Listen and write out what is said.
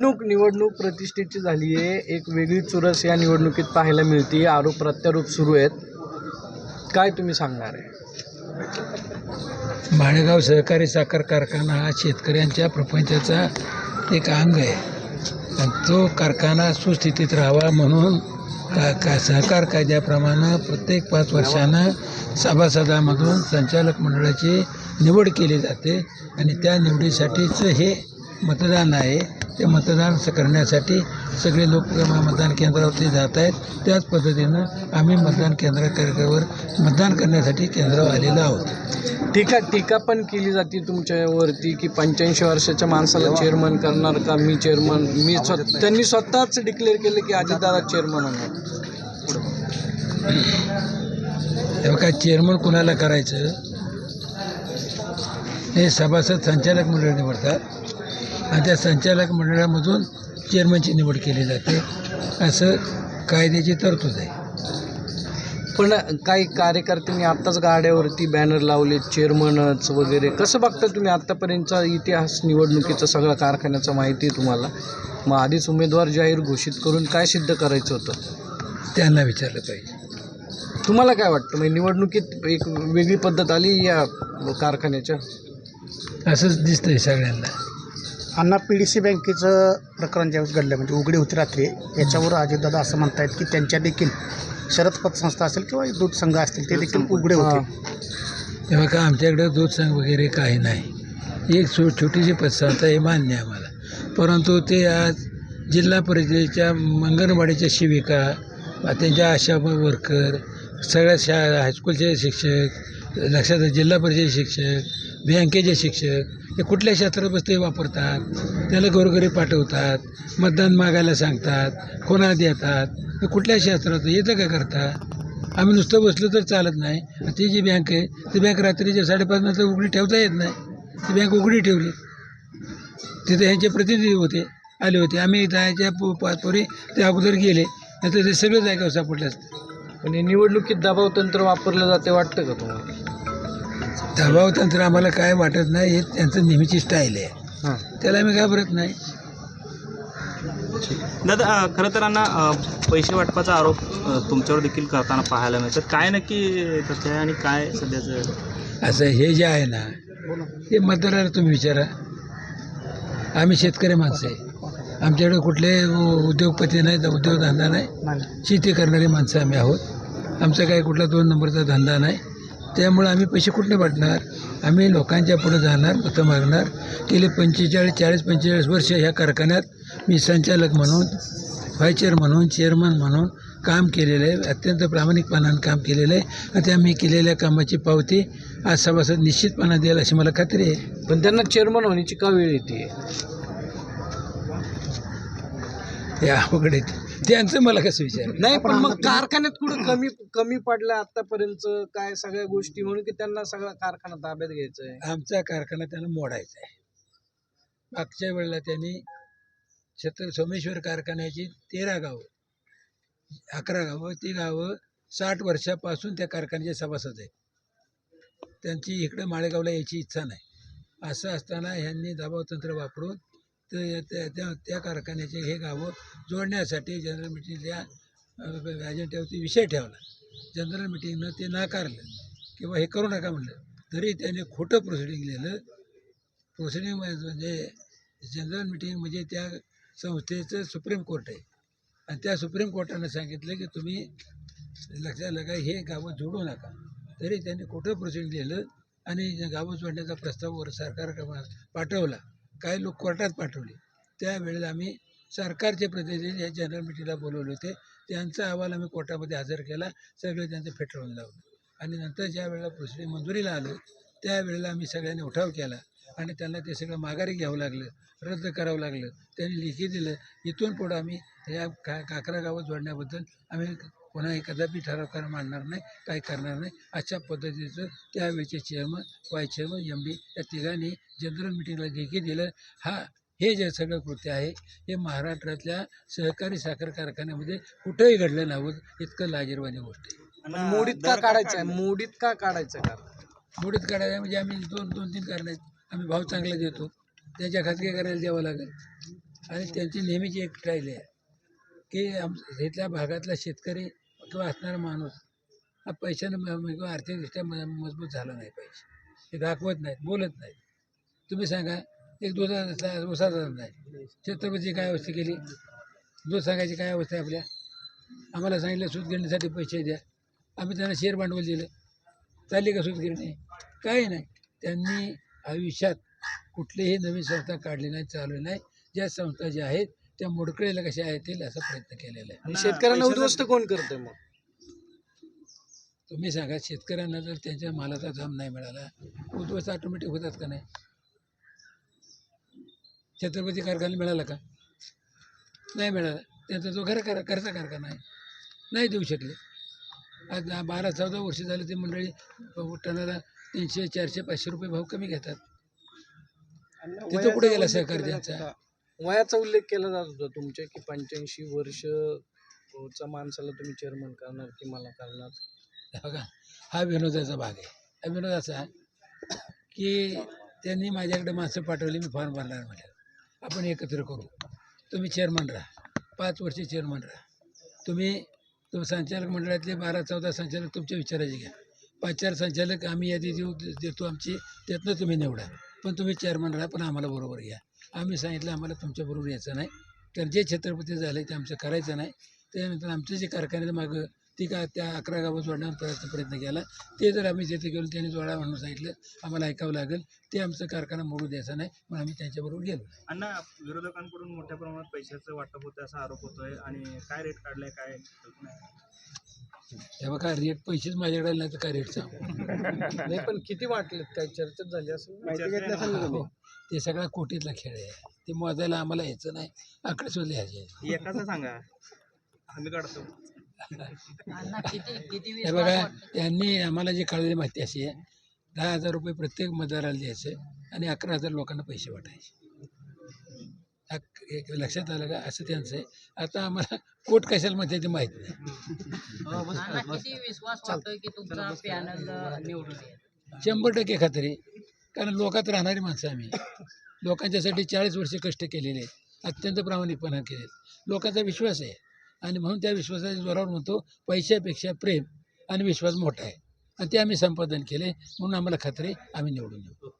निवडणूक निवडणूक प्रतिष्ठेची झाली आहे एक वेगळी चुरस या निवडणुकीत पाहायला मिळते आरोप प्रत्यारोप सुरू आहेत. काय तुम्ही सांगणार आहे? माळेगाव सहकारी साखर कारखाना हा शेतकऱ्यांच्या प्रपंचाचा एक अंग आहे. तो कारखाना सुस्थितीत राहावा म्हणून का का सहकार कायद्याप्रमाणे प्रत्येक पाच वर्षानं सभासदामधून संचालक मंडळाची निवड केली जाते. आणि त्या निवडीसाठीचं हे मतदान आहे. ते मतदान करण्यासाठी सगळे लोक मतदान केंद्रावरती जात आहेत. त्याच पद्धतीनं आम्ही मतदान केंद्रावर मतदान करण्यासाठी केंद्रावर आलेलो आहोत. टीका टीका पण केली जाते तुमच्यावरती की पंच्याऐंशी वर्षाच्या माणसाला चेअरमन करणार का? मी चेअरमन मी स्व- त्यांनी स्वतःच डिक्लेअर केलं की अजितदादा चेअरमन होणार. तेव्हा काय चेअरमन कुणाला करायचं? हे सभासद संचालक मंडळ निवडतात आणि त्या संचालक मंडळामधून चेअरमनची निवड केली जाते. असं कायद्याची तरतूद आहे. पण काही कार्यकर्त्यांनी आत्ताच गाड्यावरती बॅनर लावले चेअरमनच वगैरे. कसं बघता तुम्ही आत्तापर्यंतचा इतिहास निवडणुकीचा सगळा कारखान्याचा माहिती आहे तुम्हाला? मग आधीच उमेदवार जाहीर घोषित करून काय सिद्ध करायचं होतं? त्यांना विचारलं पाहिजे. तुम्हाला काय वाटतं? म्हणजे निवडणुकीत एक वेगळी पद्धत आली या कारखान्याच्या? असंच दिसतंय सगळ्यांना. अण्णा पी डी सी बँकेचं प्रकरण ज्यावेळेस घडलं म्हणजे उघडी होती रात्री याच्यावर अजितदादा असं म्हणतायत की त्यांच्या देखील शरद पतसंस्था असेल किंवा दूध संघ असतील ते देखील उघडे होते. तेव्हा का आमच्याकडे दूध संघ वगैरे काही नाही. एक छो छोटीशी पतसंस्था हे मान्य आहे आम्हाला. परंतु ते आज जिल्हा परिषदेच्या अंगणवाडीच्या सेविका त्यांच्या आशा वर्कर सगळ्या शा हायस्कूलचे शिक्षक लक्षात जिल्हा परिषद शिक्षक बँकेचे शिक्षक हे कुठल्या क्षेत्रात ते वापरतात? त्याला घरोघरी पाठवतात मतदान मागायला सांगतात कोणाला देतात. हे कुठल्या क्षेत्रात? येतं का करता आम्ही नुसतं बसलो तर चालत नाही. ती जी बँक आहे ती बँक रात्रीच्या साडेपाच नंतर उघडी ठेवता येत नाही. ती बँक उघडी ठेवली. तिथे ह्यांचे प्रतिनिधी होते आले होते. आम्ही जायच्या पु- पा- ते अगोदर गेले. नाही तर ते सगळे जागेवर सापडले असते. हे निवडणुकीत दबाव तंत्र वापरलं जाते वाटतं का तुम्हाला? दबाव तंत्र आम्हाला काय वाटत नाही हे त्यांचं नेहमीची स्टाईल आहे. हां. त्याला आम्ही घाबरत नाही. दादा अ, खरं तर अण्णा अ, पैसे वाटपाचा आरोप अ, तुमच्यावर देखील करताना पाहायला मिळतात. काय नक्की तथ्य आहे आणि काय सध्याचं? असं हे जे आहे ना हे मतदाराला तुम्ही विचारा. आम्ही शेतकरी माणसं आहे. आमच्याकडे कुठले उद्योगपती नाही उद्योगधंदा नाही. नाही. शेती करणारी माणसं आम्ही आहोत. आमचा काही कुठला दोन नंबरचा धंदा नाही. त्यामुळं आम्ही पैसे कुठले वाटणार आम्ही लोकांच्या पुढे जाणार मतं मागणार. गेले पंचेचाळीस चाळीस पंचेचाळीस वर्ष ह्या कारखान्यात मी संचालक म्हणून व्हाईस चेअर म्हणून चेअरमन म्हणून काम केलेलं आहे. अत्यंत प्रामाणिकपणानं काम केलेलं आहे. आणि त्या मी केलेल्या कामाची पावती आज सभासद निश्चितपणा देईल अशी मला खात्री आहे. पण त्यांना चेअरमन होण्याची का वेळ येते? अवघड आहे त्यांचं मला कसं विचार नाही पण मग कारखान्यात कुठं कमी कमी पडलं आतापर्यंत? काय सगळ्या गोष्टी? म्हणून की त्यांना सगळा कारखाना ताब्यात घ्यायचा आहे आमचा कारखाना त्यांना मोडायचा आहे. मागच्या वेळेला त्यांनी छत्र सोमेश्वर कारखान्याची तेरा गावं अकरा गावं ती गावं साठ वर्षापासून त्या कारखान्याचे सभासद आहेत. त्यांची इकडं माळेगावला यायची इच्छा नाही. असं असताना ह्यांनी दबाव तंत्र वापरून तर त्या त्या त्या कारखान्याचे हे गावं जोडण्यासाठी जनरल मिटिंगच्या अजेंट्यावरती विषय ठेवला. जनरल मिटिंगनं ते नाकारलं किंवा हे करू नका म्हणलं. तरी त्याने खोटं प्रोसिडिंग लिहिलं. प्रोसिडिंग म्हणजे जनरल मिटिंग म्हणजे त्या संस्थेचं सुप्रीम कोर्ट आहे. आणि त्या सुप्रीम कोर्टानं सांगितलं की तुम्ही लक्षात लगा हे गावं जोडू नका. तरी त्यांनी खोटं प्रोसिडिंग लिहिलं आणि गावं जोडण्याचा प्रस्ताव वर सरकार पाठवला. काही लोक कोर्टात पाठवले. त्यावेळेला आम्ही सरकारचे प्रतिनिधी या जनरल मिटिंगला बोलवले होते. त्यांचा अहवाल आम्ही कोर्टामध्ये हजर केला. सगळे त्यांचं फेटाळून लावलं. आणि नंतर ज्या वेळेला प्रोसिडिंग मंजुरीला आलं त्यावेळेला आम्ही सगळ्यांनी उठाव केला. आणि त्यांना ते सगळं माघारी घ्यावं लागलं रद्द करावं लागलं. त्यांनी लिखी दिलं. इथून पुढं आम्ही या का काकरा गावात जोडण्याबद्दल आम्ही कोणाही कदापि ठराव कर मांडणार नाही काही करणार नाही. अशा पद्धतीचं त्यावेळेचे chairman vice chairman M D या तिघांनी जनरल मिटिंगला लेखी दिलं हा हे जे सगळं कृत्य आहे हे महाराष्ट्रातल्या सहकारी साखर कारखान्यामध्ये कुठंही घडलं नव्हतं इतकं लाजीरवाणी गोष्ट आहे. मोडीत का काढायचं आहे? मोडीत का काढायचं आहे? कारखाना मोडीत काढायला म्हणजे आम्ही दोन दोन तीन कारण आहेत. आम्ही भाव चांगला देतो. त्याच्या खाजगी करायला द्यावं लागेल. आणि त्यांची नेहमीची एक ट्रायल आहे की आम इथल्या भागातला शेतकरी किंवा असणारा माणूस हा पैशानं किंवा म्हणजे आर्थिकदृष्ट्या म- मजबूत झाला नाही पाहिजे. हे दाखवत नाहीत बोलत नाहीत. तुम्ही सांगा एक दुधाचा उसाचा नाही छत्रपतीची काय अवस्था केली? दूध सांगायची काय अवस्था आहे आपल्या? आम्हाला सांगितलं सूतगिरणीसाठी पैसे द्या. आम्ही त्यांना शेअर भांडवल दिलं. चालली का सूतगिरणी काही नाही. त्यांनी आयुष्यात कुठलीही नवीन संस्था काढली नाही चालवली नाही. ज्या संस्था ज्या आहेत त्या मोडकळीला कशा येतील असा प्रयत्न केलेला आहे. शेतकऱ्यांना उद्ध्वस्त कोण करतंय मग? तुम्ही सांगा शेतकऱ्यांना जर त्यांच्या मालाचा दाम नाही मिळाला उद्ध्वस्त ऑटोमॅटिक होतात का नाही? छत्रपती कारखाना मिळाला का? नाही मिळाला. त्यांचा जो घर कर करता कारखाना आहे. नाही देऊ शकले. आज दहा- बारा चौदा वर्ष झाले ते मंडळी टनाला तीनशे चारशे पाचशे रुपये भाव कमी घेतात. तिथं कुठे गेला सहकार त्यांचा? वयाचा उल्लेख केला जात होता तुमच्या की पंच्याऐंशी वर्ष माणसाला तुम्ही चेअरमन करणार की मला करणार? हे बघा हा विनोदाचा भाग आहे. हा विनोद असा की त्यांनी माझ्याकडे माणसं पाठवली मी फॉर्म भरणार म्हटलं. आपण एकत्र करू. तुम्ही चेअरमन राहा. पाच वर्ष चेअरमन राहा. तुम्ही तुम संचालक मंडळातले बारा चौदा संचालक तुमच्या विचाराचे घ्या. पाच चार संचालक आम्ही यादी देऊ देतो आमची त्यातनं तुम्ही निवडा. पण तुम्ही चेअरमन राहा पण आम्हाला बरोबर घ्या. आम्ही सांगितलं आम्हाला तुमच्याबरोबर यायचं नाही. कारण जे छत्रपती झाले ते आमचं करायचं नाही. त्यानंतर आमचे जे कारखान्याचं मागं ती का त्या अकरा गावं जोडण्याचा प्रयत्न प्रयत्न केला. ते जर आम्ही तिथे गेलो त्यांनी जोडा म्हणून सांगितलं आम्हाला ऐकावं लागेल. ते आमचं कारखाना मोडू द्यायचा नाही मग आम्ही त्यांच्याबरोबर गेलो. अण्णा विरोधकांकडून मोठ्या प्रमाणात पैशाचं वाटप होतं असा आरोप होतोय. आणि काय रेट काढलाय काय कल्पना आहे? हे बघा रेट पैसेच माझ्याकडे नाही तर काय रेट सांगू? नाही पण किती वाटलेत? काही चर्चेत झाली असेल. ते सगळा कोटीतला खेळ आहे. ते मोजायला आम्हाला यायचं नाही. आकडे ह्याचे. एकाचं सांगा. आम्ही काढतो. हे बघा त्यांनी आम्हाला जी कळलेली माहिती अशी आहे दहा हजार रुपये प्रत्येक मतदाराला द्यायचं आणि अकरा हजार लोकांना पैसे वाटायचे. एक लक्षात आलं का? असं त्यांचं आहे. आता आम्हाला कोट कशाला म्हणते ते माहीत नाही. अण्णा किती विश्वास वाटतोय की तुमचा पॅनल निवडून येईल? शंभर टक्के खात्री. कारण लोकात राहणारी माणसं आम्ही लोकांच्यासाठी चाळीस वर्ष कष्ट केलेले आहेत. अत्यंत प्रामाणिकपणा केले लोकांचा विश्वास आहे. आणि म्हणून त्या विश्वासाच्या जोरावर म्हणतो पैशापेक्षा प्रेम आणि विश्वास मोठा आहे. आणि ते आम्ही संपादन केले. म्हणून आम्हाला खात्री आम्ही निवडून येऊ.